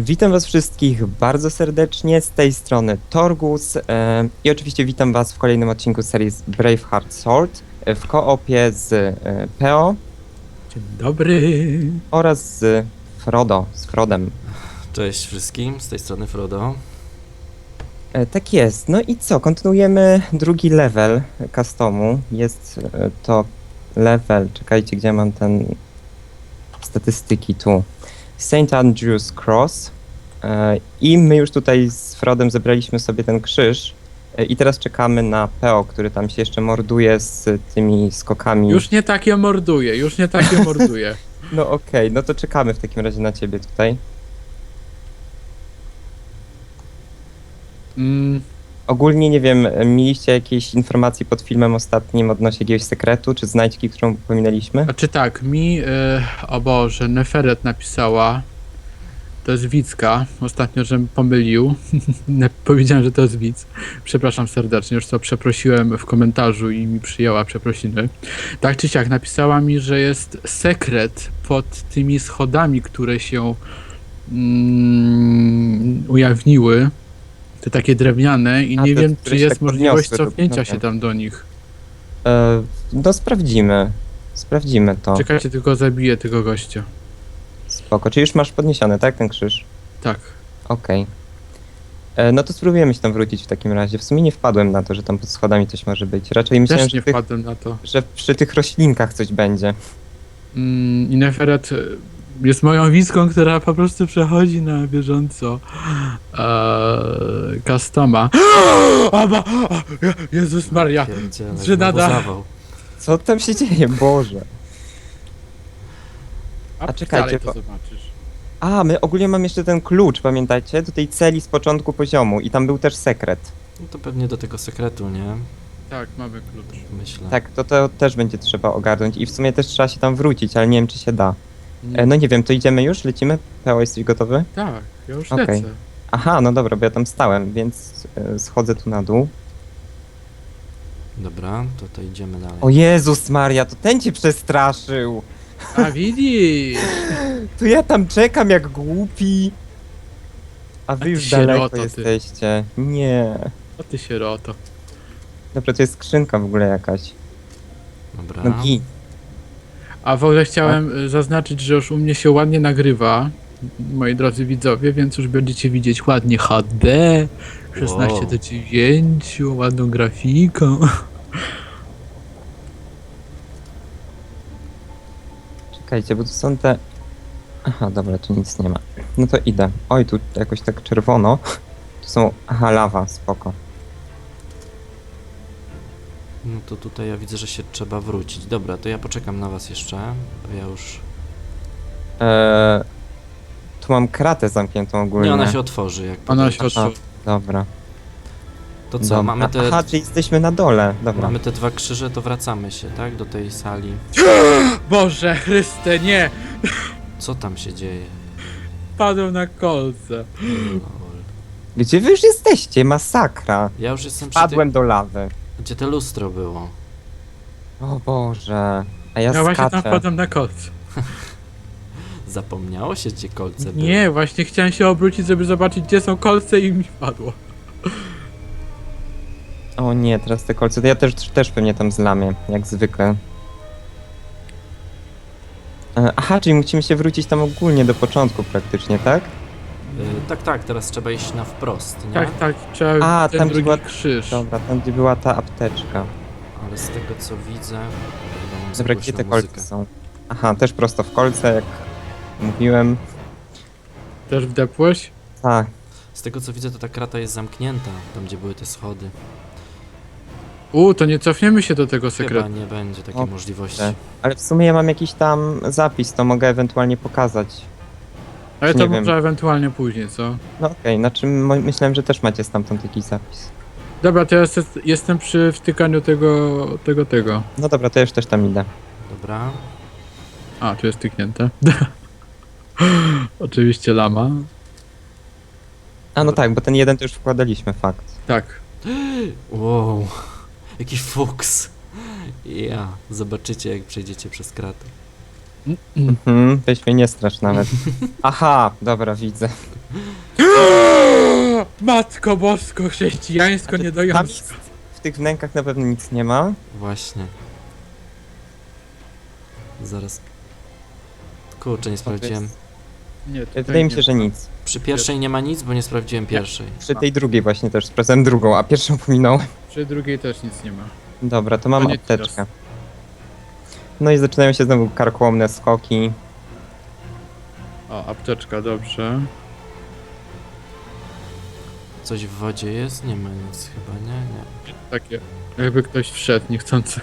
Witam Was wszystkich bardzo serdecznie, z tej strony Torgus i oczywiście witam Was w kolejnym odcinku serii z Braveheart Sword e, w koopie z e, Peo Dzień dobry. oraz z Frodo, z Frodem. Cześć wszystkim, z tej strony Frodo. E, tak jest, no i co, kontynuujemy drugi level customu, jest to level, czekajcie gdzie mam ten statystyki tu, St. Andrew's Cross e, i my już tutaj z Frodem zebraliśmy sobie ten krzyż e, i teraz czekamy na Peo, który tam się jeszcze morduje z tymi skokami. Już nie takie morduje, już nie takie morduje. No okej, no to czekamy w takim razie na ciebie tutaj. Mm, Ogólnie nie wiem, mieliście jakieś informacje pod filmem ostatnim odnośnie jakiegoś sekretu, czy znajdźki, którą pominęliśmy? znaczy tak, mi, y, o Boże, Neferet napisała, to jest Wicka, ostatnio, żem pomylił, powiedziałem, że to jest Wic. Przepraszam serdecznie, już to przeprosiłem w komentarzu i mi przyjęła przeprosiny. Tak czy siak, napisała mi, że jest sekret pod tymi schodami, które się mm, ujawniły, te takie drewniane i A, nie wiem, czy jest tak możliwość podniosły, to- cofnięcia no się tak. tam do nich. E, no sprawdzimy. Sprawdzimy to. Czekajcie, tylko zabiję tego gościa. Spoko. Czy już masz podniesiony, tak, ten krzyż? Tak. Okej. E, No to spróbujemy się tam wrócić w takim razie. W sumie nie wpadłem na to, że tam pod schodami coś może być. Raczej myślałem, Też nie że, tych, wpadłem na to. że przy tych roślinkach coś będzie. Mm, I Neferet e, jest moją wizką, która po prostu przechodzi na bieżąco eee, customa. Jezus Maria! Pierdziele, Że znowu zawał. Co tam się dzieje? Boże. A, czekajcie, dalej to bo- zobaczysz. A, my ogólnie mam jeszcze ten klucz, pamiętacie? Do tej celi z początku poziomu i tam był też sekret. No to pewnie do tego sekretu, nie? Tak, mamy klucz. Myślę. Tak, to, to też będzie trzeba ogarnąć i w sumie też trzeba się tam wrócić, ale nie wiem, czy się da. E, No nie wiem, to idziemy już? Lecimy? Peo, jesteś gotowy? tak, ja już Okej. lecę. Aha, no dobra, bo ja tam stałem, więc e, schodzę tu na dół. Dobra, to to idziemy dalej. O Jezus Maria, to ten cię przestraszył! A widzisz! To ja tam czekam jak głupi. A wy ty już sieroto, daleko ty. jesteście. Nie. O ty sieroto. Dobra, to jest skrzynka w ogóle jakaś. Dobra. No. A w ogóle chciałem e, zaznaczyć, że już u mnie się ładnie nagrywa, moi drodzy widzowie, więc już będziecie widzieć ładnie HD, 16 Wow. do 9, ładną grafiką. Czekajcie, bo tu są te... Aha, dobra, tu nic nie ma. No to idę. Oj, tu jakoś tak czerwono. Tu są... Aha, lawa, spoko. No to tutaj ja widzę, że się trzeba wrócić. Dobra, to ja poczekam na was jeszcze. Bo ja już... Eee, tu mam kratę zamkniętą ogólnie. Nie, ona się otworzy. Jak Ona się otworzy. Dobra. To co, dobra. mamy te... Aha, czyli jesteśmy na dole. Dobra. Mamy te dwa krzyże, to wracamy się, tak? Do tej sali. Boże Chryste, nie! Co tam się dzieje? Padłem na kolce. Lol. Gdzie wy już jesteście? Masakra. Ja już jestem przy Padłem do lawy. Gdzie te lustro było. O Boże. A ja Ja właśnie tam skaczę. wpadłem na kolce. Zapomniało się, gdzie kolce były. Nie, właśnie chciałem się obrócić, żeby zobaczyć, gdzie są kolce i mi wpadło. O nie, teraz te kolce. To ja też, też pewnie tam zlamię, jak zwykle. E, Aha, czyli musimy się wrócić tam ogólnie do początku praktycznie, tak? Y, tak, tak, teraz trzeba iść na wprost, nie? Tak, tak, trzeba A, ten tam drugi była- krzyż. Dobra, tam gdzie była ta apteczka. Ale z tego co widzę... Chyba mam za Dobra, głośną gdzie te kolce muzykę. są? Aha, też prosto w kolce, jak mówiłem. Też wdepłeś? Tak, Z tego co widzę, to ta krata jest zamknięta, tam gdzie były te schody. U, to nie cofniemy się do tego Chyba sekretu. nie będzie takiej O, możliwości. ale w sumie ja mam jakiś tam zapis, to mogę ewentualnie pokazać. Ale to nie wiem. może ewentualnie później, co? No okej, znaczy mo- myślałem, że też macie stamtąd jakiś zapis. Dobra, to ja jest- jestem przy wtykaniu tego, tego, tego. No dobra, to ja już też tam idę. Dobra. A, tu jest tyknięte. Oczywiście lama. A no tak, bo ten jeden to już wkładaliśmy, fakt. Tak. Wow. Jaki fuks. Ja. Zobaczycie, jak przejdziecie przez kratę. Mhm, weź mnie nie strasz nawet. Aha, dobra, widzę. Matko bosko, Tam niedojące. jest, w tych wnękach na pewno nic nie ma. Właśnie. Zaraz. Kurczę, nie sprawdziłem. Nie, tutaj Wydaje mi nie się, że nic. Przy pierwszej nie ma nic, bo nie sprawdziłem pierwszej. Przy tej drugiej właśnie też sprawdzałem drugą, a pierwszą pominąłem. Przy drugiej też nic nie ma. Dobra, to mam nie apteczkę. No i zaczynają się znowu karkołomne skoki. O, apteczka, dobrze. Coś w wodzie jest? Nie ma nic chyba, nie? Nie. Takie, jakby ktoś wszedł niechcący.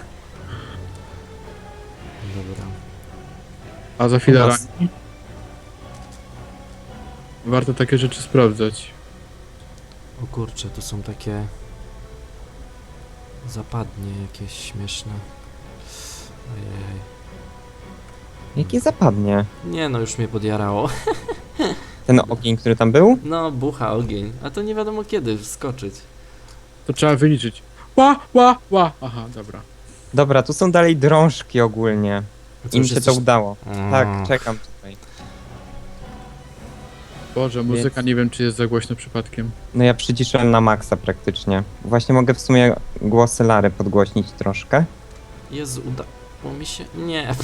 Dobra. A za chwilę nas- rangi? Warto takie rzeczy sprawdzać. O kurczę, tu są takie zapadnie jakieś śmieszne. Ojej. Jakie zapadnie? Nie no, już mnie podjarało. Ten ogień, który tam był? No, bucha ogień. A to nie wiadomo kiedy wskoczyć. To trzeba wyliczyć. Ła, ła, ła. Aha, dobra. Dobra, tu są dalej drążki ogólnie. Im się jesteś- to udało. Mm. Tak, czekam tutaj. Boże, muzyka nie wiem czy jest za głośno przypadkiem. No ja przyciszyłem na maksa praktycznie. Właśnie mogę w sumie głosy Lary podgłośnić troszkę. Jezu, udało mi się? Nie.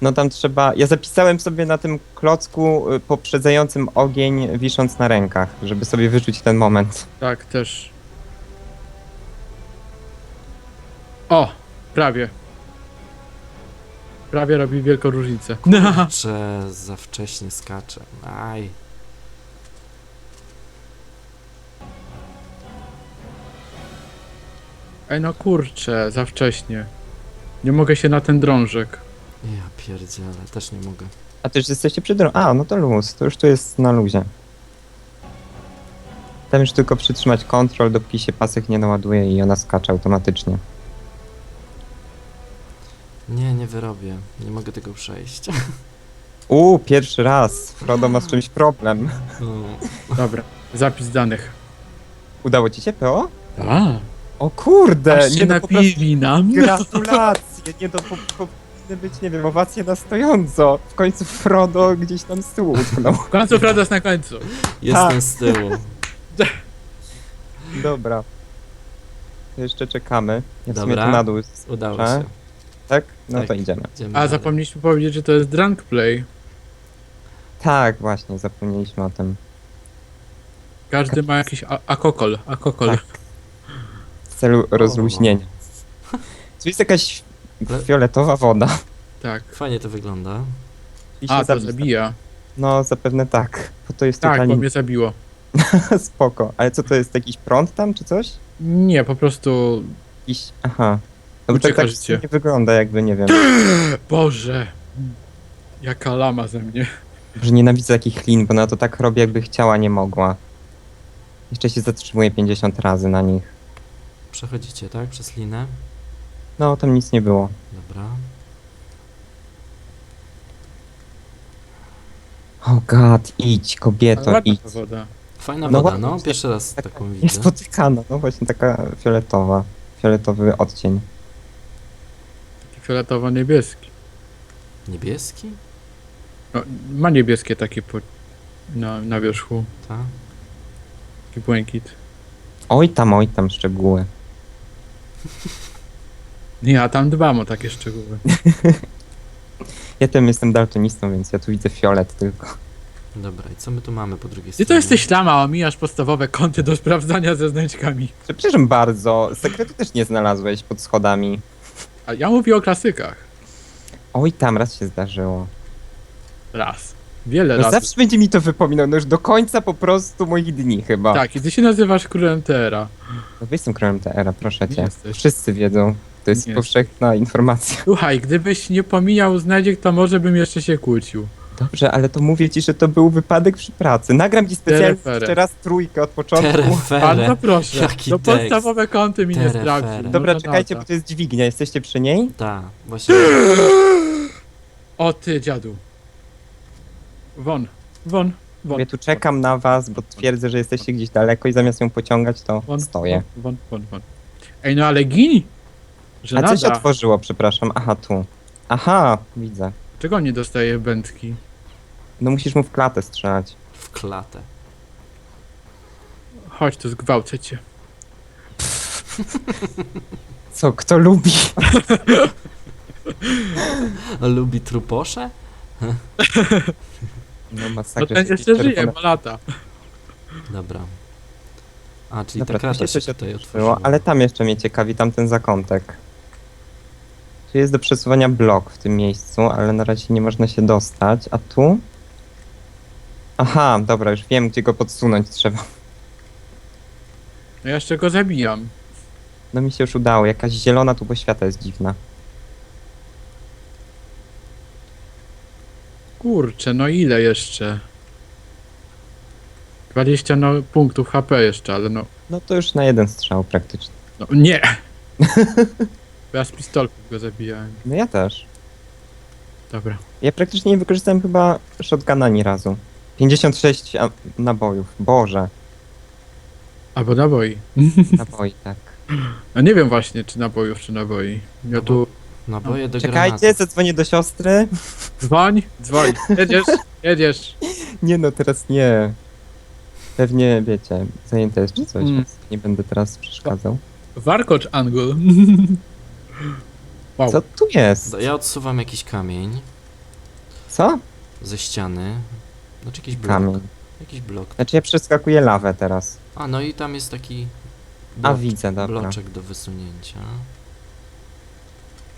No tam trzeba... Ja zapisałem sobie na tym klocku y, poprzedzającym ogień wisząc na rękach, żeby sobie wyczuć ten moment. Tak, też. O, prawie. Prawie robi wielką różnicę. Kurczę, za wcześnie skaczę. Aj. Ej no kurczę, za wcześnie. Nie mogę się na ten drążek. Ja pierdzielę, też nie mogę. A ty już jesteście przy drą... A, no to luz. To już tu jest na luzie. Tam już tylko przytrzymać kontrol, dopóki się pasek nie naładuje i ona skacze automatycznie. Nie, nie wyrobię. Nie mogę tego przejść. Uuu, pierwszy raz. Frodo ma z czymś problem. No. Dobra, zapis danych. Udało ci się, PO? A, O kurde! aż się po prostu napili nam. Gratulacje! Nie po, po, powinny być, nie wiem, owacje na stojąco. W końcu Frodo gdzieś tam z tyłu utknął. W końcu prawda jest na końcu. Jestem Tak. z tyłu. Dobra. Jeszcze czekamy. Ja Dobra. tu na dół Udało się. Tak? No Tak. to idziemy. Idziemy A dalej. zapomnieliśmy powiedzieć, że to jest drunk play. Tak, właśnie, zapomnieliśmy o tym. Każdy ma jakiś akokol, akokol. Tak. W celu rozluźnienia. Tu jest jakaś Ale- fioletowa woda. Tak. Fajnie to wygląda. I się A, to zabija. zabija. No, zapewne tak. Bo to jest Tak, bo totalnie mnie zabiło. spoko. Ale co to jest, jakiś prąd tam, czy coś? Nie, po prostu... Jakiś... Aha. No bo tak, Ucieka tak życie. nie wygląda jakby, nie wiem, Boże! Jaka lama ze mnie. że nienawidzę takich lin, bo ona to tak robi, jakby chciała, nie mogła. Jeszcze się zatrzymuje 50 razy na nich. Przechodzicie, tak? Przez linę. No, tam nic nie było. Dobra. Oh god, idź, kobieto, ładna idź. ta woda. Fajna No woda, ładnie, no. Pierwszy raz tak- taką widzę. Niespotykana, no właśnie taka fioletowa. Fioletowy odcień. Taki fioletowo-niebieski. Niebieski? No, ma niebieskie takie po... na, na wierzchu. Tak. Taki błękit. Oj tam, oj tam szczegóły. Nie, ja tam dbam o takie szczegóły. Ja tam jestem daltonistą, więc ja tu widzę fiolet tylko. Dobra, i co my tu mamy po drugiej Ty stronie? to jesteś lama, omijasz podstawowe kąty do sprawdzania ze znaczkami. Przepraszam bardzo, sekretu też nie znalazłeś pod schodami. A ja mówię o klasykach. Oj tam, raz się zdarzyło. Raz. Wiele No razy. zawsze będzie mi to wypominał, no już do końca po prostu moich dni chyba. Tak, i ty się nazywasz królem TR-a. No jestem królem TR-a, proszę Nie cię. jesteś. Wszyscy wiedzą. To jest Nie powszechna informacja. Słuchaj, gdybyś nie pomijał znajdziek, to może bym jeszcze się kłócił. Dobrze, ale to mówię ci, że to był wypadek przy pracy. Nagram ci specjalnie Terefere. jeszcze raz trójkę od początku. Terefere. Bardzo proszę, Jaki to tekst. podstawowe kąty mi nie Terefere. sprawdzi. Dobra, No, czekajcie, lata. bo to jest dźwignia. Jesteście przy niej? Tak, właśnie. O ty, dziadu. Won, won, won. Ja tu czekam na was, bo twierdzę, że jesteście gdzieś daleko i zamiast ją pociągać, to Won, stoję. Won, won, won. Ej, no ale gini! Że A co się otworzyło, przepraszam? Aha, tu. Aha, widzę. Czego nie dostaje wędki? No musisz mu w klatę strzelać. W klatę. Chodź tu, zgwałcę cię. Co, kto lubi? Lubi truposze? No No masakra. ten jeszcze żyje, czerwone- ma lata. Dobra. A, czyli Dobra, ta tu się krata się coś tutaj otworzyło, otworzyła. ale tam jeszcze mnie ciekawi tamten zakątek. Tu jest do przesuwania blok w tym miejscu, ale na razie nie można się dostać. A tu? Aha, dobra, już wiem, gdzie go podsunąć trzeba. No ja jeszcze go zabijam. No mi się już udało, jakaś zielona tu świata jest dziwna. Kurczę, no ile jeszcze? 20 no, punktów HP jeszcze, ale no, No to już na jeden strzał praktycznie. no nie! Bo ja z pistolków go zabijałem. No ja też. Dobra. Ja praktycznie nie wykorzystałem chyba shotguna ani razu. 56 a- nabojów. Boże, Albo naboi. naboi, tak. No nie wiem właśnie, czy nabojów, czy naboi. Ja tu... Naboje do Czekajcie, granatów. zadzwonię do siostry. Dzwoń, dzwoń. Jedziesz, jedziesz. Nie no, teraz nie. Pewnie, wiecie, zajęte jest czy coś, Mm. więc nie będę teraz przeszkadzał. Warkocz Angle. Wow. Co tu jest? Ja odsuwam jakiś kamień Co? ze ściany. Znaczy jakiś blok. Kamień. Jakiś blok. Znaczy ja przeskakuję lawę teraz. A, no i tam jest taki A blok- widzę, dobra. bloczek do wysunięcia.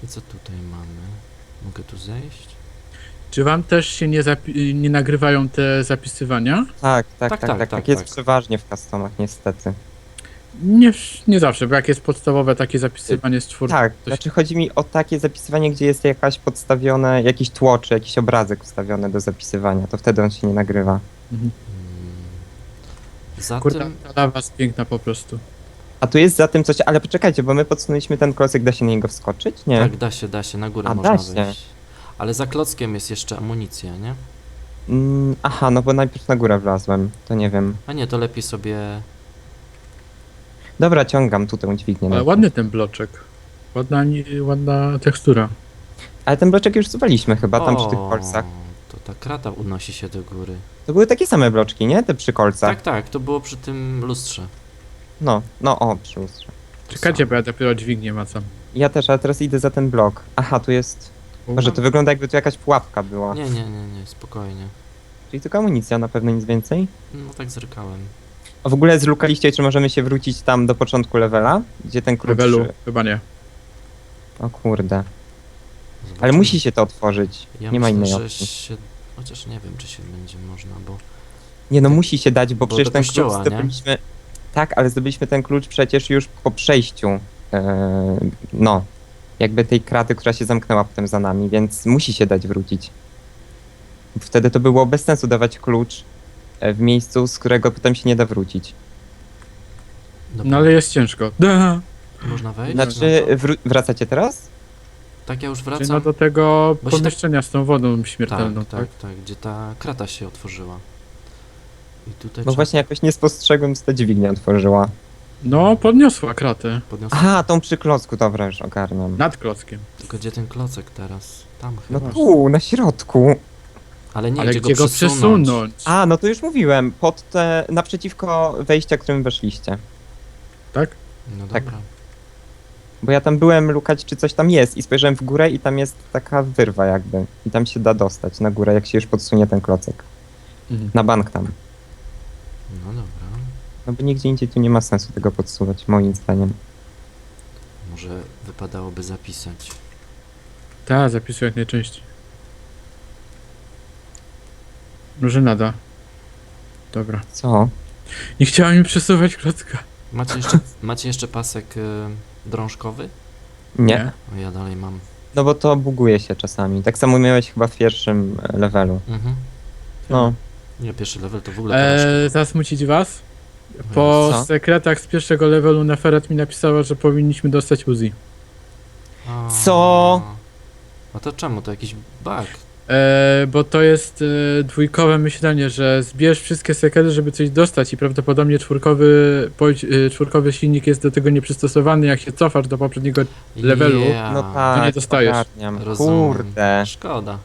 I co tutaj mamy? Mogę tu zejść? Czy wam też się nie, zapi- nie nagrywają te zapisywania? Tak, tak, Tak, tak, tak, tak, tak, tak, jest tak. przeważnie w customach niestety. Nie, nie zawsze, bo jak jest podstawowe takie zapisywanie z czwórki. Tak, coś- znaczy chodzi mi o takie zapisywanie, gdzie jest jakaś podstawione, jakiś tło, czy jakiś obrazek wstawiony do zapisywania, to wtedy on się nie nagrywa. Mhm. Hmm. Za Kurde, ta lawa jest piękna po prostu. A tu jest za tym coś, ale poczekajcie, bo my podsunęliśmy ten klocek, da się na niego wskoczyć? Nie. Tak, da się, da się, na górę A, można da się. wejść. Ale za klockiem jest jeszcze amunicja, nie? Mm, aha, no bo najpierw na górę wlazłem, to nie wiem. A nie, to lepiej sobie... Dobra, ciągam tu tę dźwignię. Ale najpierw. ładny ten bloczek. Ładna, ni- ładna tekstura. Ale ten bloczek już zsuwaliśmy chyba tam przy tych O, kolcach. To ta krata unosi się do góry. To były takie same bloczki, nie? Te przy kolcach. Tak, tak, to było przy tym lustrze. No, no o, przy lustrze. To Czekajcie, bo ja dopiero dźwignię macam. Ja też, ale teraz idę za ten blok. Aha, tu jest... Może to wygląda jakby tu jakaś pułapka była. Nie, nie, nie, nie, spokojnie. Czyli tylko amunicja, na pewno nic więcej. No tak zrykałem. A w ogóle zlukaliście, czy możemy się wrócić tam do początku levela? Gdzie ten klucz... Levelu, chyba nie. O kurde. Zobaczymy. Ale musi się to otworzyć. Ja nie ma myślę, innej że opcji. się... Chociaż nie wiem, czy się będzie można, bo... Nie no, musi się dać, bo, Bo przecież do ten kościoła, klucz nie? zdobyliśmy... Tak, ale zdobyliśmy ten klucz przecież już po przejściu. e, no. Jakby tej kraty, która się zamknęła potem za nami, więc musi się dać wrócić. Wtedy to było bez sensu dawać klucz e, w miejscu, z którego potem się nie da wrócić. Dobra, No ale jest ciężko. Da. Można wejść? Znaczy, wró- wracacie teraz? Tak, ja już Czyli no wracam. do tego Bo się tak- pomieszczenia z tą wodą śmiertelną, tak, tak? tak, tak, gdzie ta krata się otworzyła. I tutaj trzeba właśnie jakoś nie spostrzegłem, co ta dźwignia otworzyła. No, podniosła kratę. podniosła... Aha, tą przy klocku, dobra, już ogarniam. Nad klockiem. Tylko gdzie ten klocek teraz? Tam No chyba. tu, na środku. Ale nie, Ale gdzie, gdzie go przesunąć? przesunąć? A, no to już mówiłem, pod te, naprzeciwko wejścia, którym weszliście. Tak? No Tak. dobra. Bo ja tam byłem lukać, czy coś tam jest i spojrzałem w górę i tam jest taka wyrwa jakby. I tam się da dostać na górę, jak się już podsunie ten klocek. Mhm. Na bank tam. No dobra. No bo nigdzie indziej tu nie ma sensu tego podsuwać, moim zdaniem. Może wypadałoby zapisać. Tak, zapisuję jak najczęściej. Może nada. Dobra. Co? Nie chciała mi przesuwać klocka. Macie jeszcze, macie jeszcze pasek y, drążkowy? Nie. O, ja dalej mam. No bo to buguje się czasami. Tak samo miałeś chyba w pierwszym e, levelu. Mhm. No. Nie, pierwszy level to w ogóle porażka. Eee, zasmucić was? Po Co? sekretach z pierwszego levelu Neferet mi napisała, że powinniśmy dostać Uzi. A. Co? A to czemu? To jakiś bug. Eee, bo to jest e, dwójkowe myślenie, że zbierz wszystkie sekrety, żeby coś dostać i prawdopodobnie czwórkowy, poj- e, czwórkowy silnik jest do tego nieprzystosowany, jak się cofasz do poprzedniego Levelu? Yeah. No tak, nie dostajesz. ogarniam. Rozumiem. Kurde. Szkoda.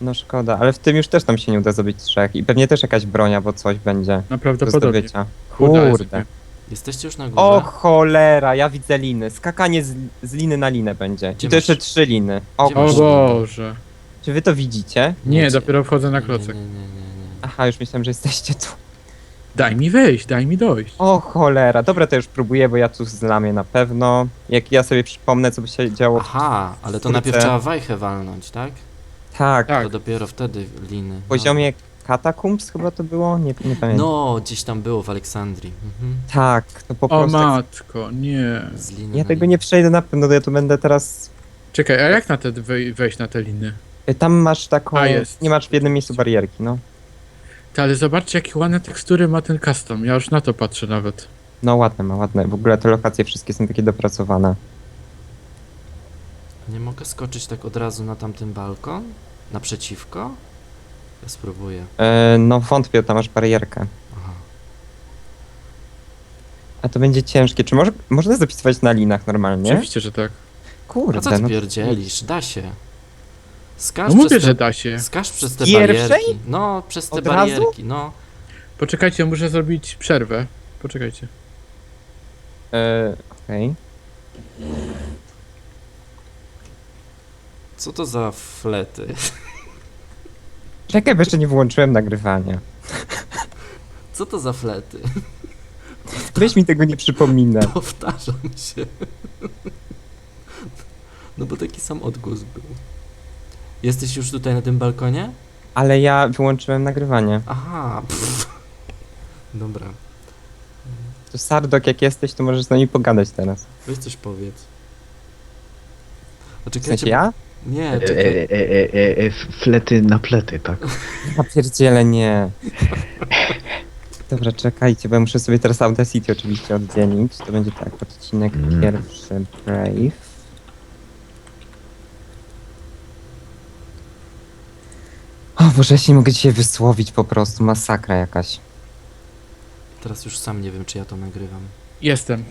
No szkoda, ale w tym już też tam się nie uda zdobyć trzech i pewnie też jakaś broń albo coś będzie do Naprawdę zdobycia. Kurde. Kurde. Jesteście już na górze? O cholera, ja widzę liny. Skakanie z, z liny na linę będzie. Gdzie I to jeszcze trzy liny. O, Gdzie O masz? Boże. czy wy to widzicie? Nie, Nie, dopiero wchodzę na Nie, klocek. nie, nie, nie, nie. Aha, już myślałem, że jesteście tu. Daj mi wejść, daj mi dojść. O cholera, dobra, to już próbuję, bo ja tu zlamię na pewno. Jak ja sobie przypomnę, co by się działo. Aha, ale to Kurczę. najpierw trzeba wajchę walnąć, tak? Tak, Tak. To dopiero wtedy liny. w poziomie katakumbs chyba to było? Nie, nie No, pamiętam. no gdzieś tam było w Aleksandrii. Mhm. Tak, to po O prostu. matko, nie. Z liny Ja na tego linę. nie przejdę na pewno, ja tu będę teraz. Czekaj, a jak na te wej wejść na te liny? Y, Tam masz taką. A, jest. Nie masz w jednym miejscu barierki, no. Ty, ale zobaczcie, jakie ładne tekstury ma ten custom. Ja już na to patrzę nawet. No ładne, ma ładne. W ogóle te lokacje wszystkie są takie dopracowane. Nie mogę skoczyć tak od razu na tamten balkon? Naprzeciwko? Ja spróbuję. E, no wątpię, tam masz barierkę. Aha. A to będzie ciężkie. Czy może, można zapisywać na linach normalnie? Oczywiście, że tak. Kurde, A co ty no. pierdzielisz? Da się. Skacz No mówię, przez te, że da się. Skacz przez te Pierwszej? barierki. No, przez te Od razu? barierki, no. Poczekajcie, muszę zrobić przerwę. Poczekajcie. E, Okej. Co to za flety? Czekaj, bo jeszcze nie wyłączyłem nagrywania. Co to za flety? Weź mi tego nie przypomina. Powtarzam się. No bo taki sam odgłos był. Jesteś już tutaj na tym balkonie? Ale ja wyłączyłem nagrywanie. Aha. Pff. Dobra. To Sardok, jak jesteś, to możesz z nami pogadać teraz. Weź coś powiedz. A W sensie ja? Nie, E, czekaj. e, e, e, e, flety na plety, tak? Ja pierdzielę, nie. Dobra, czekajcie, bo ja muszę sobie teraz Audacity oczywiście oddzielić. To będzie tak, odcinek Mm. pierwszy, Brave. O Boże, ja się nie mogę dzisiaj wysłowić po prostu, masakra jakaś. Teraz już sam nie wiem, czy ja to nagrywam. Jestem.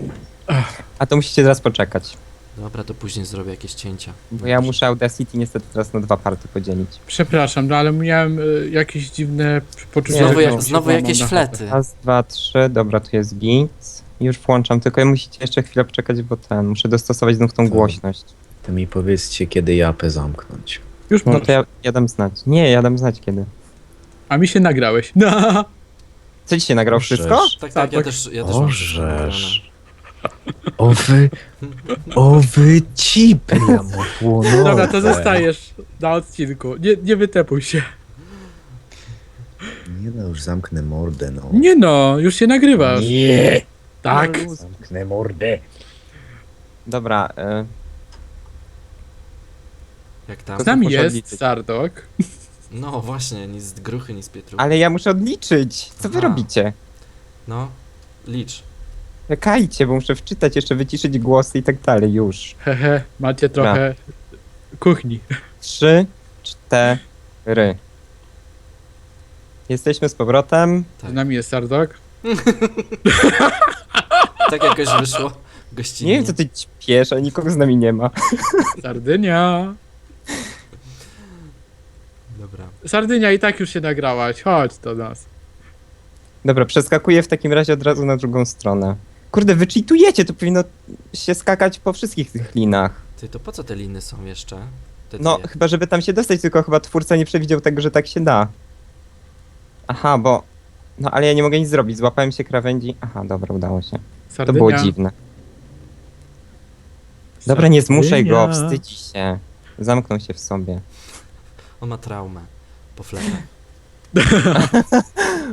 A to musicie teraz poczekać, Dobra, to później zrobię jakieś cięcia. bo ja muszę Audacity niestety teraz na dwa party podzielić. Przepraszam, no ale miałem y, jakieś dziwne poczucie. Znowu, no. jak, znowu jakieś flety. Raz, dwa, trzy, dobra, tu jest git. Już włączam, tylko musicie jeszcze chwilę poczekać, bo ten, muszę dostosować znów tą głośność. To mi powiedzcie, kiedy japę zamknąć. Już No możesz. to ja, ja dam znać. Nie, ja dam znać kiedy. A mi się nagrałeś. No. Co dzisiaj nagrał wszystko? Możesz. Tak, tak, ja też, ja też mam. O wy... O wy cipy jamotłonowe. Dobra, to zostajesz na odcinku. Nie, nie wytepuj się. Nie no, już zamknę mordę, no. Nie no, już się nagrywasz. Nie! Tak. Zamknę mordę. Dobra, y, Jak tam? Z nami jest odliczyć. Sardok. No właśnie, ni z gruchy, ni z pietruchy. ale ja muszę odliczyć. Co wy Aha. robicie? No, licz. Czekajcie, bo muszę wczytać, jeszcze wyciszyć głosy i tak dalej, już. Hehe, macie trochę kuchni. Trzy, cztery. Jesteśmy z powrotem. Tak. Z nami jest Sardok. Tak jakoś wyszło gościnnie. Nie wiem, co ty ćpiesz, ale nikogo z nami nie ma. Sardynia. Dobra. Sardynia i tak już się nagrałaś. Chodź do nas. Dobra, przeskakuję w takim razie od razu na drugą stronę. Kurde, wy cheatujecie, to powinno się skakać po wszystkich tych linach. Ty, to po co te liny są jeszcze? Te No, dwie. chyba żeby tam się dostać, tylko chyba twórca nie przewidział tego, że tak się da. Aha, bo... No, ale ja nie mogę nic zrobić, złapałem się krawędzi. Aha, dobra, udało się. To Sardynia. było dziwne. Dobra, nie zmuszaj go, Sardynia. wstydzi się. Zamknął się w sobie. On ma traumę. Po fletach.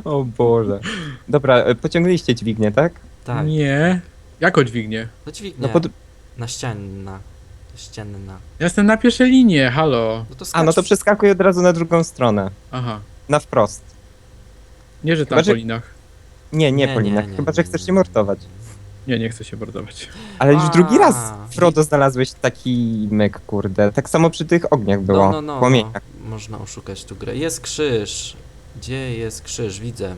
O Boże. Dobra, e, pociągnęliście dźwignię, tak? Tak. Nie. Jako dźwignię. No dźwignię. No pod... Na ścianna. Ścianna. Ja jestem na pierwszej linie, halo. No to A, no to przeskakuj od razu na drugą stronę. Aha. Na wprost. Nie, że tam Chyba, że- po linach. Nie, nie, Nie, Polina, nie, nie, chyba, że chcesz nie, się nie. mordować. Nie, nie chcę się mordować. Ale już A. drugi raz, Frodo, znalazłeś taki myk, kurde. Tak samo przy tych ogniach było, No, no, no, no. Można oszukać tu grę. Jest krzyż. Gdzie jest krzyż? Widzę.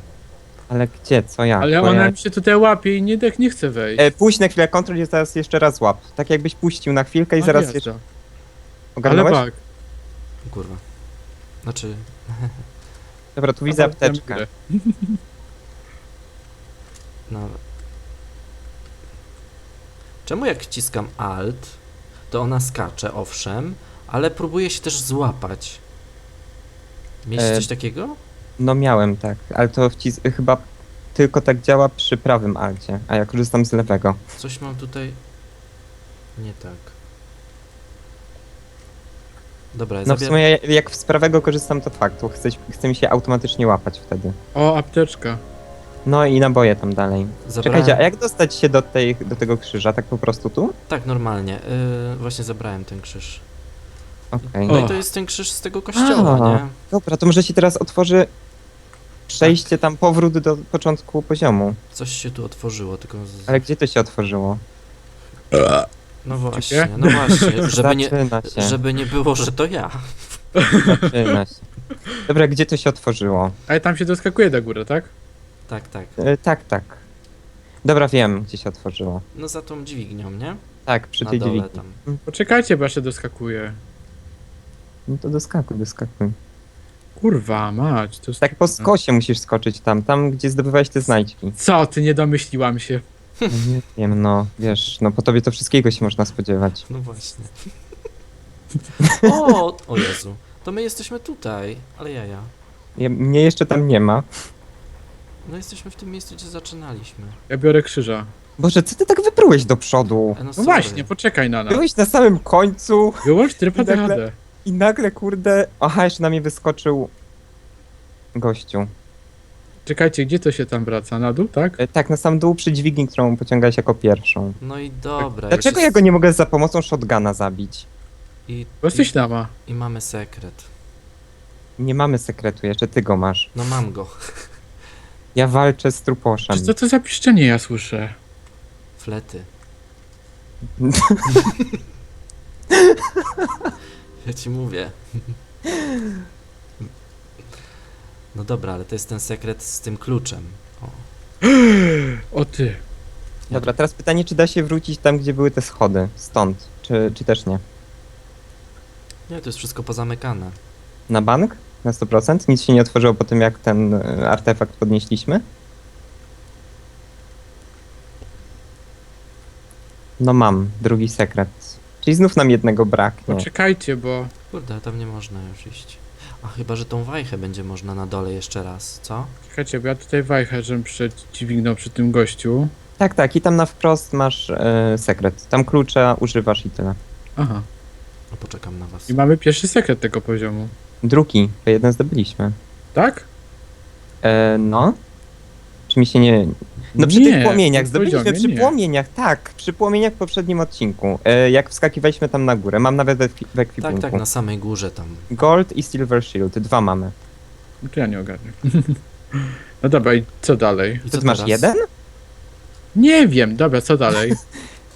Ale gdzie, co ja? Ale ona ja... mi się tutaj łapie i nie, tak nie chce wejść. E, puść na chwilę kontrol i zaraz jeszcze raz łap. Tak jakbyś puścił na chwilkę i A zaraz jazda. jeszcze... Ale Ogarnąłeś? bak. Kurwa. Znaczy, Dobra, tu widzę apteczkę. no... Czemu jak wciskam Alt, to ona skacze, owszem, ale próbuje się też złapać. Mieliście E, coś takiego? No miałem, tak, ale to wcis... chyba tylko tak działa przy prawym alcie, a ja korzystam z lewego. Coś mam tutaj... Nie tak. Dobra, No w sumie jak z prawego korzystam, to fakt, to chce, chce mi się automatycznie łapać wtedy. O, apteczka. No i naboje tam dalej. zabrałem... Czekajcie, a jak dostać się do, tej, do tego krzyża? Tak po prostu tu? Tak, normalnie. Yy, właśnie zabrałem ten krzyż. Okej. No O. i to jest ten krzyż z tego kościoła, A. nie? Dobra, to może się teraz otworzy przejście tam, powrót do początku poziomu. Coś się tu otworzyło, tylko... Z... Ale gdzie to się otworzyło? No właśnie, no właśnie, żeby nie, Zaczyna się, żeby nie było, że to ja. zaczyna się. Dobra, gdzie to się otworzyło? Ale tam się doskakuje do góry, tak? Tak, tak. E, tak, tak. Dobra, wiem, gdzie się otworzyło. No za tą dźwignią, nie? Tak, przy Na tej dole dźwigni. tam. Poczekajcie, bo ja się doskakuję. No to doskakuj, doskakuj. Kurwa, mać. To jest... Tak po skosie musisz skoczyć tam, tam gdzie zdobywałeś te znajdźki. Co, ty nie domyśliłam się. No nie wiem, no, wiesz, no po tobie to wszystkiego się można spodziewać. No właśnie. O, o Jezu. To my jesteśmy tutaj, ale ja, ja. Ja, mnie jeszcze tam nie ma. No jesteśmy w tym miejscu, gdzie zaczynaliśmy. Ja biorę krzyża. Boże, co ty tak wyprułeś do przodu? E, no No sorry. właśnie, poczekaj na nas. Byłeś na samym końcu Wyłącz tryb I nagle- ADHD. I nagle, kurde... Aha, jeszcze na mnie wyskoczył gościu. Czekajcie, gdzie to się tam wraca? Na dół, tak? E, Tak, na sam dół przy dźwigni, którą pociągałeś jako pierwszą. No i dobra. Dlaczego już ja go nie mogę za pomocą shotguna zabić? I, Bo jesteś dama. i, I mamy sekret. Nie mamy sekretu, jeszcze ty go masz. No mam go. Ja walczę z truposzem. Czy co to za piszczenie ja słyszę? Flety. Ja ci mówię. No dobra, ale to jest ten sekret z tym kluczem. O. O ty. Dobra, teraz pytanie, czy da się wrócić tam, gdzie były te schody? Stąd, czy, czy też nie? Nie, to jest wszystko pozamykane. Na bank? Na 100%? Nic się nie otworzyło po tym, jak ten e, artefakt podnieśliśmy? No mam, drugi sekret. Czyli znów nam jednego braknie. Poczekajcie, bo... Kurde, tam nie można już iść. A chyba, że tą wajchę będzie można na dole jeszcze raz, co? Czekajcie, bo ja tutaj wajchę, żebym przed dźwigną przy tym gościu. Tak, tak, i tam na wprost masz e, sekret. Tam klucza używasz i tyle. Aha. No poczekam na was. I mamy pierwszy sekret tego poziomu. Drugi, to jeden zdobyliśmy. Tak? E, no? Czy mi się nie... No przy Nie, tych płomieniach, tym zdobyliśmy przy nie. płomieniach, tak, przy płomieniach w poprzednim odcinku. E, jak wskakiwaliśmy tam na górę, mam nawet we, w Tak, ekwipunku. tak, na samej górze tam. Gold i Silver Shield, dwa mamy. To ja nie ogarniam. no dobra, i co dalej? I To co ty masz teraz? jeden? Nie wiem, dobra, co dalej?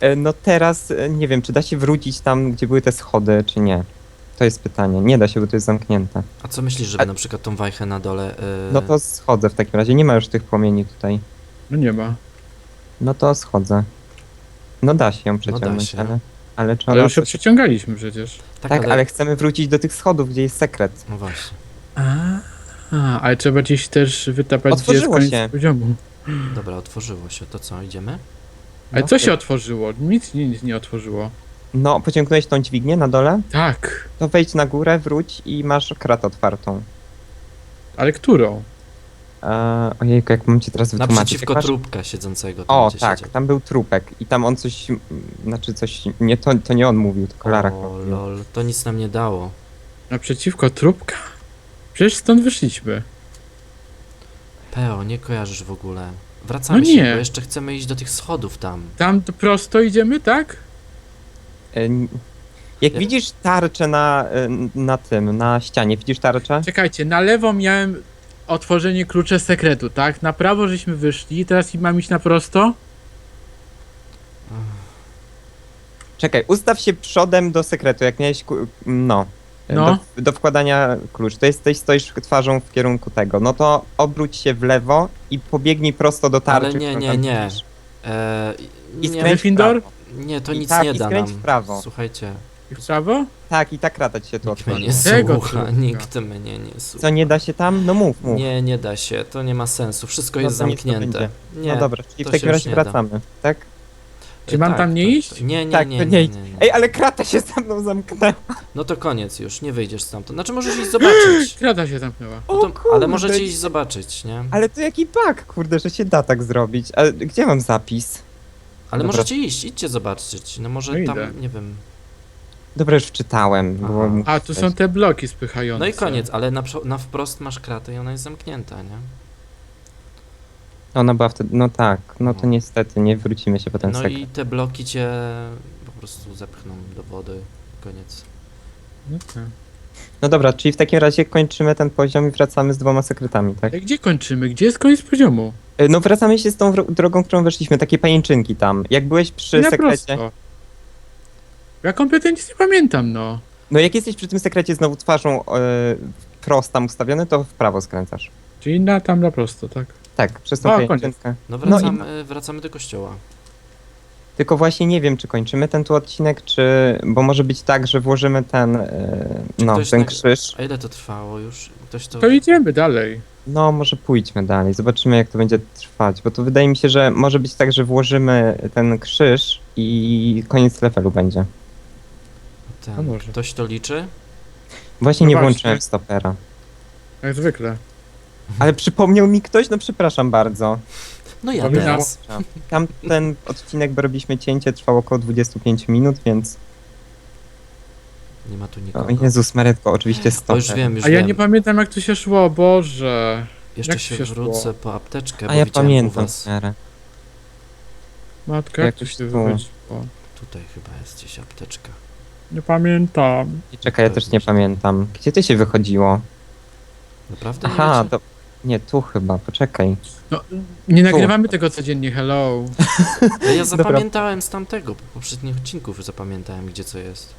E, no teraz e, nie wiem, czy da się wrócić tam, gdzie były te schody, czy nie. To jest pytanie. Nie da się, bo to jest zamknięte. A co myślisz, żeby A- na przykład tą wajchę na dole... Yy... No to schodzę w takim razie. Nie ma już tych płomieni tutaj. No nie ma. No to schodzę. No da się ją przeciągnąć, się. ale... Ale czy Ale ona... już się przeciągaliśmy przecież. Tak, ale... chcemy wrócić do tych schodów, gdzie jest sekret. No właśnie. A, a ale trzeba gdzieś też wytapać, gdzie jest Otworzyło koniec się. poziomu. Dobra, otworzyło się. To co, idziemy? Ale No, co się otworzyło? Nic, nic nie otworzyło. No, pociągnąłeś tą dźwignię na dole? Tak, To wejdź na górę, wróć i masz kratę otwartą. ale którą? Eee, ojejku, jak mam ci teraz wytłumaczyć? Naprzeciwko jak masz... trupka siedzącego. Tam, O, gdzie tak, siedział. tam był trupek i tam on coś, znaczy coś, nie, to, to nie on mówił, tylko Lara O, mówił. lol, to nic nam nie dało. Naprzeciwko trupka? Przecież stąd wyszliśmy. Peo, nie kojarzysz w ogóle. Wracamy No się, nie. bo jeszcze chcemy iść do tych schodów tam. Tam to prosto idziemy, tak? E, Jak Ja- widzisz tarczę na, e, na tym, na ścianie, widzisz tarczę? Czekajcie, na lewo miałem otworzenie klucze sekretu, tak? Na prawo żeśmy wyszli, teraz i mam iść na prosto? Czekaj, ustaw się przodem do sekretu, jak miałeś, ku- no, e, No. Do, do wkładania klucz. To jesteś, stoisz twarzą w kierunku tego, no to obróć się w lewo i pobiegnij prosto do tarczy. Ale nie, którą nie, tam nie. widzisz. Eee, I nie, skręć w Gryffindor? prawo. Nie, to I nic tak, nie i da skręć nam. w prawo. Słuchajcie, I w prawo? Tak, i ta krata ci się tu Nikt mnie nie. Tego słucha, nikt mnie nie słucha. Co, nie da się tam? No mów, mów. Nie, nie da się, to nie ma sensu, wszystko No jest to nic to zamknięte. Nie, no dobra, czyli to w takim już razie nie da. wracamy, tak? Czy mam tak, tam nie tak, iść? tak. Nie, nie, tak, nie, to nie, nie nie, idź. nie. Ej, ale krata się za mną zamknęła. No to koniec już, nie wyjdziesz stamtąd. Znaczy możesz iść zobaczyć. Krata się zamknęła. No O to, kurde. ale możecie iść zobaczyć, nie? Ale to jaki bug, kurde, że się da tak zrobić. A gdzie mam zapis? Ale Dobra. możecie iść, idźcie zobaczyć. No może No tam, idę. nie wiem. Dobra, już wczytałem. Aha. Było... A, tu są te bloki spychające. No i koniec, ale na, przo- na wprost masz kratę i ona jest zamknięta, nie? Ona była wtedy, no tak, no to No. niestety, nie wrócimy się po ten No sekret. i te bloki cię po prostu zepchną do wody. Koniec. No tak. No dobra, czyli w takim razie kończymy ten poziom i wracamy z dwoma sekretami, tak? Ej, gdzie kończymy? Gdzie jest koniec poziomu? E, No wracamy się z tą wro- drogą, którą weszliśmy, takie pajęczynki tam. Jak byłeś przy na sekrecie... prosto. Ja kompletnie nic nie pamiętam, no. No jak jesteś przy tym sekrecie znowu twarzą e, prost tam ustawiony, to w prawo skręcasz. Czyli na tam na prosto, tak? Tak, przez tą O, pajęczynkę. No No i- wracamy, wracamy do kościoła. Tylko właśnie nie wiem, czy kończymy ten tu odcinek, czy... Bo może być tak, że włożymy ten, e, no, ktoś ten tak- krzyż. A ile to trwało już? Ktoś to... To idziemy dalej. No, może pójdźmy dalej, zobaczymy jak to będzie trwać, bo to wydaje mi się, że może być tak, że włożymy ten krzyż i koniec levelu będzie. A Ten, może. ktoś to liczy? Właśnie No nie właśnie. włączyłem stopera. Jak zwykle. Ale przypomniał mi ktoś? No przepraszam bardzo. No ja Powinna- teraz. Tam ten odcinek, bo robiliśmy cięcie, trwał około 25 minut, więc... Nie ma tu O nikogo. Jezus Maretko, oczywiście O, stoper. już wiem, już A ja wiem. nie pamiętam jak tu się szło, Boże. Jeszcze jak się się szło? wrócę po apteczkę, A bo ja widziałem u pamiętam was. w miarę. Matka, jak to Jakoś się tu. wychodziło? Tutaj chyba jest gdzieś apteczka. Nie pamiętam. I czekaj, ja też nie pamiętam. Gdzie to się wychodziło? Naprawdę nie Aha, wiecie? to... Nie, tu chyba, poczekaj. No, nie nagrywamy tego codziennie, hello. A ja Dobra. zapamiętałem z tamtego, po poprzednich odcinków zapamiętałem, gdzie co jest.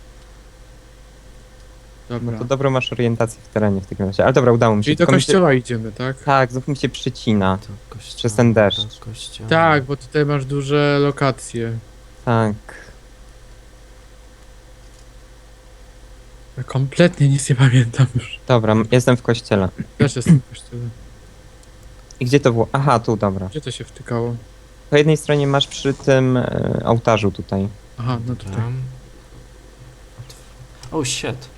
Dobra. To dobrą masz orientację w terenie w takim razie. Ale dobra, udało mi się. Czyli do tylko mi się- kościoła idziemy, tak? Tak, znów mi się przycina. Do kościoła, Przez ten deszcz. Do kościoła. Tak, bo tutaj masz duże lokacje. Tak. Ja kompletnie nic nie pamiętam już. Dobra, m- jestem w kościele. Też jestem w kościele. I gdzie to było? Aha, tu, dobra. Gdzie to się wtykało? Po jednej stronie masz przy tym e, ołtarzu tutaj. Aha, no tutaj. Tam. Oh shit.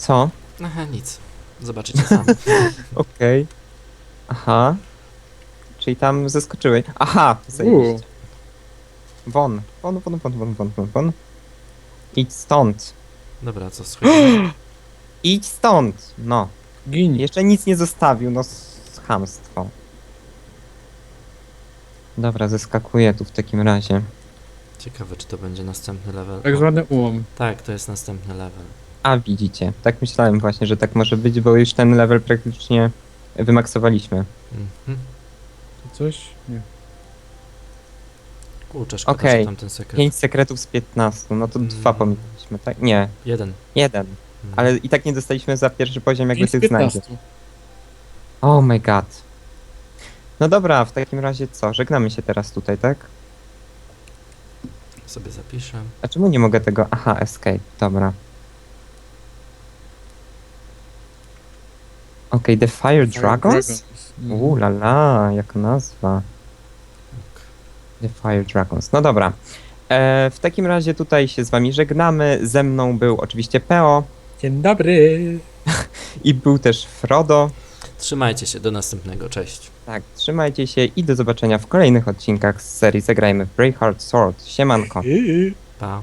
Co? Aha, nic. Zobaczycie sami. Okej. Aha. Czyli tam zeskoczyłeś. Aha, zajebiście. Won. Won, won, won, won, won, won, won. Idź stąd. Dobra, co schodzimy? Idź stąd. No. Gin. Jeszcze nic nie zostawił, no s- chamstwo. Dobra, zeskakuję tu w takim razie. Ciekawe, czy to będzie następny level. Tak O, zwany ułom. tak, to jest następny level. A widzicie, tak myślałem właśnie, że tak może być, bo już ten level praktycznie wymaksowaliśmy. Mhm. To coś? Nie. Kurczę, szkoda, Okej. że tam ten sekret. 5 sekretów z 15, no to Mm. dwa pominęliśmy, tak? Nie, Jeden. jeden. Mm. Ale i tak nie dostaliśmy za pierwszy poziom, jakby Pięć z tych znajdzie. 15. Oh my god. No dobra, w takim razie co? Żegnamy się teraz tutaj, tak? Sobie zapiszę. A czemu nie mogę tego? Aha, escape, dobra. Okej, The Fire Dragons? Mhm. Uuu, la la, jaka nazwa. The Fire Dragons. No dobra. E, w takim razie tutaj się z wami żegnamy. Ze mną był oczywiście Peo Dzień dobry. i był też Frodo. Trzymajcie się, do następnego. Cześć. Tak, trzymajcie się i do zobaczenia w kolejnych odcinkach z serii Zagrajmy w Braveheart Sword. Siemanko. Pa.